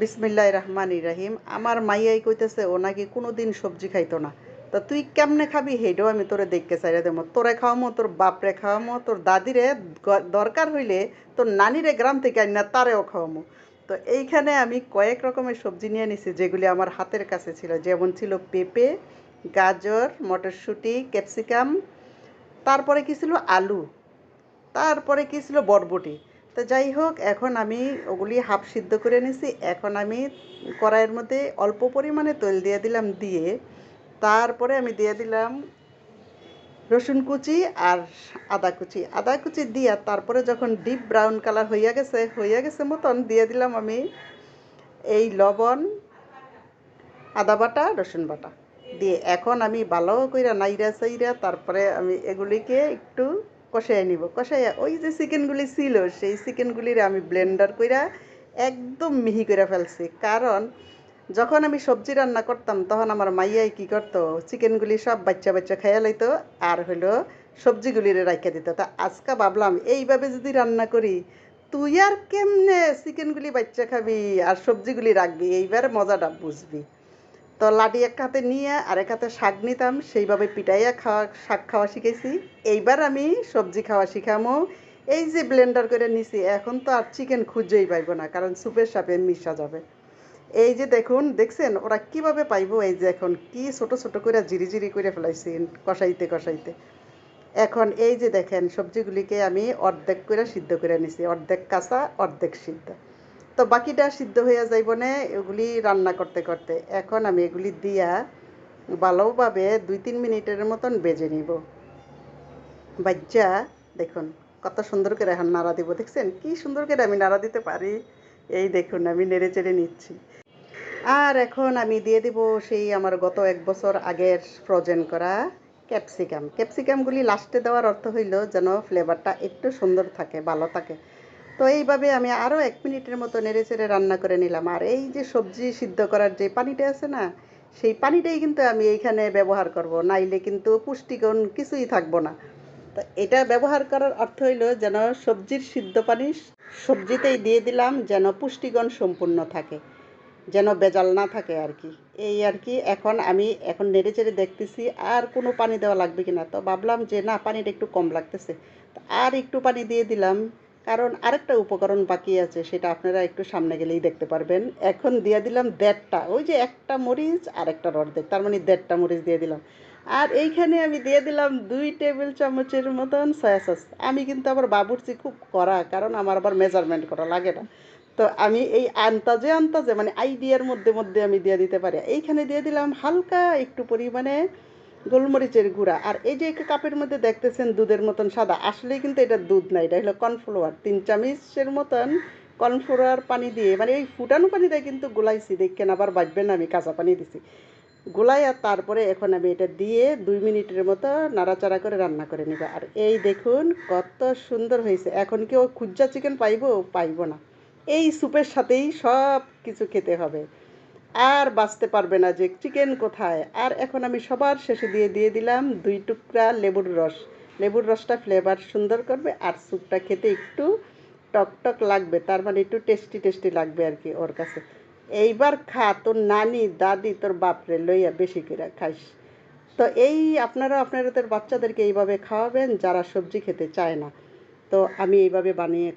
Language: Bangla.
বিসমিল্লাহ রহমান রাহিম আমার মাইয়াই কইতেছে, ও নাকি কোনোদিন সবজি খাইতো না। তা তুই কেমনে খাবি? হেডেও আমি তোরে দেখতে চাই দেবো। তোরে খাওয়ামো, তোর বাপরে খাওয়ামো, তোর দাদিরে দরকার হইলে তোর নানিরে গ্রাম থেকে আনি না তারেও খাওয়ামো। তো এইখানে আমি কয়েক রকমের সবজি নিয়ে নিছি, যেগুলি আমার হাতের কাছে ছিল। যেমন ছিল পেঁপে, গাজর, মটরশুঁটি, ক্যাপসিকাম। তারপরে কি ছিল? আলু। তারপরে কি ছিল? বরবটি। তো যাই হোক, এখন আমি ওগুলি হাফ সিদ্ধ করে নিছি। এখন আমি কড়াইয়ের মধ্যে অল্প পরিমাণে তেল দিয়ে দিলাম দিয়ে, তারপরে আমি দিয়ে দিলাম রসুন কুচি আর আদা কুচি। আদা কুচি দিয়া তারপরে যখন ডিপ ব্রাউন কালার হইয়া গেছে হইয়া গেছে মতন দিয়ে দিলাম আমি এই লবণ, আদা বাটা, রসুন বাটা। দিয়ে এখন আমি ভালো কইরা নাইরা চাইরা তারপরে আমি এগুলিকে একটু কষাই নিব। কষাইয়া ওই যে চিকেনগুলি ছিল, সেই চিকেনগুলির আমি ব্লেন্ডার কইরা একদম মিহি করে ফেলছি। কারণ যখন আমি সবজি রান্না করতাম, তখন আমার মাইয়াই কি করতো, চিকেনগুলি সব বাচ্চা বাচ্চা খাইয়া লইতো আর হলো সবজিগুলিরে রাখা দিত। তা আজকে ভাবলাম, এইভাবে যদি রান্না করি, তুই আর কেমনে চিকেনগুলি বাচ্চা খাবি আর সবজিগুলি রাখবি, এইবার মজাটা বুঝবি। তো লাডি এক হাতে নিয়ে আর এক হাতে শাক নিতাম, সেইভাবে পিটাইয়া খাওয়া, শাক খাওয়া শিখেছি এইবার আমি সবজি খাওয়া শিখামো। এই যে ব্লেন্ডার করে নিছি, এখন তো আর চিকেন খুঁজেই পাইব না, কারণ সুপের সাপে মিশা যাবে। এই যে দেখুন, দেখছেন? ওরা কীভাবে পাইব? এই যে এখন কি ছোট ছোট করে জিরি জিরি করে ফেলাইছি, কষাইতে কষাইতে। এখন এই যে দেখেন, সবজিগুলিকে আমি অর্ধেক করে সিদ্ধ করে নিছি, অর্ধেক কাঁচা, অর্ধেক সিদ্ধ। তো বাকিটা সিদ্ধ হয়ে যাইব না এগুলি রান্না করতে করতে। এখন আমি এগুলি দিয়া ভালোভাবে দুই তিন মিনিটের মতন বেজে নিব। বাচ্চা দেখুন কত সুন্দর করে এখন নাড়া দিব, দেখছেন? কি সুন্দর করে আমি নাড়া দিতে পারি। এই দেখুন, আমি নেড়ে চেড়ে নিচ্ছি। আর এখন আমি দিয়ে দিব সেই আমার গত এক বছর আগের ফ্রোজেন করা ক্যাপসিকাম ক্যাপসিকামগুলি লাস্টে দেওয়ার অর্থ হইল যেন ফ্লেভারটা একটু সুন্দর থাকে, ভালো থাকে। তো এইভাবে আমি আরও এক মিনিটের মতো নেড়ে চেড়ে রান্না করে নিলাম। আর এই যে সবজি সিদ্ধ করার যে পানিটা আছে না, সেই পানিটাই কিন্তু আমি এইখানে ব্যবহার করব। নাইলে কিন্তু পুষ্টিগুণ কিছুই থাকব না। তো এটা ব্যবহার করার অর্থ হইল যেন সবজির সিদ্ধ পানি সবজিতেই দিয়ে দিলাম, যেন পুষ্টিগুণ সম্পূর্ণ থাকে, যেন বেজাল না থাকে আর কি। এই আর কি, এখন আমি এখন নেড়ে চেড়ে দেখতেছি আর কোনো পানি দেওয়া লাগবে কি না তো ভাবলাম যে না, পানিটা একটু কম লাগতেছে। আর একটু পানি দিয়ে দিলাম। কারণ আরেকটা উপকরণ বাকি আছে, সেটা আপনারা একটু সামনে গেলেই দেখতে পারবেন। এখন দিয়ে দিলাম দেড়টা, ওই যে একটা মরিচ আর একটা অর্ধেক, তার মানে দেড়টা মরিচ দিয়ে দিলাম। আর এইখানে আমি দিয়ে দিলাম দুই টেবিল চামচের মতন সয়া সস আমি কিন্তু আবার বাবুর্চি খুব করা কারণ আমার আবার মেজারমেন্ট করা লাগে না। তো আমি এই আন্তাজে আন্তাজে মানে আইডিয়ার মধ্যে মধ্যে আমি দিয়ে দিতে পারি। এইখানে দিয়ে দিলাম হালকা একটু পরিমাণে গোলমরিচের গুঁড়া। আর এই যে কাপের মধ্যে দেখতেছেন দুধের মতন সাদা, আসলেই কিন্তু এটা দুধ না, এটা হলো কর্নফ্লাওয়ার। তিন চামচের মতন কর্নফ্লাওয়ার পানি দিয়ে মানে এই ফুটানো পানিটা কিন্তু গোলাইছি, দেখেন আবার বাজবেন না, আমি কাঁচা পানি দিছি। গোলাই আর তারপরে এখন আমি এটা দিয়ে দুই মিনিটের মতো নাড়াচাড়া করে রান্না করে নিব। আর এই দেখুন কত সুন্দর হয়েছে, এখন কি ও খুজ্জা চিকেন পাইবো? পাইবো না। এই স্যুপের সাথেই সব কিছু খেতে হবে। আর বাঁচতে পারবে না যে চিকেন কোথায়। আর এখন আমি সবার শেষে দিয়ে দিয়ে দিলাম দুই টুকরা লেবুর রস। লেবুর রসটা ফ্লেভার সুন্দর করবে আর স্যুপটা খেতে একটু টক টক লাগবে, তার মানে একটু টেস্টি টেস্টি লাগবে আর কি ওর কাছে। এইবার খা, তোর নানি, দাদি, তোর বাপরে লইয়া বেশি করে খাইস। তো এই আপনারা, আপনাদের বাচ্চাদেরকে এইভাবে খাওয়াবেন, যারা সবজি খেতে চায় না। তো আমি এইভাবে বানিয়ে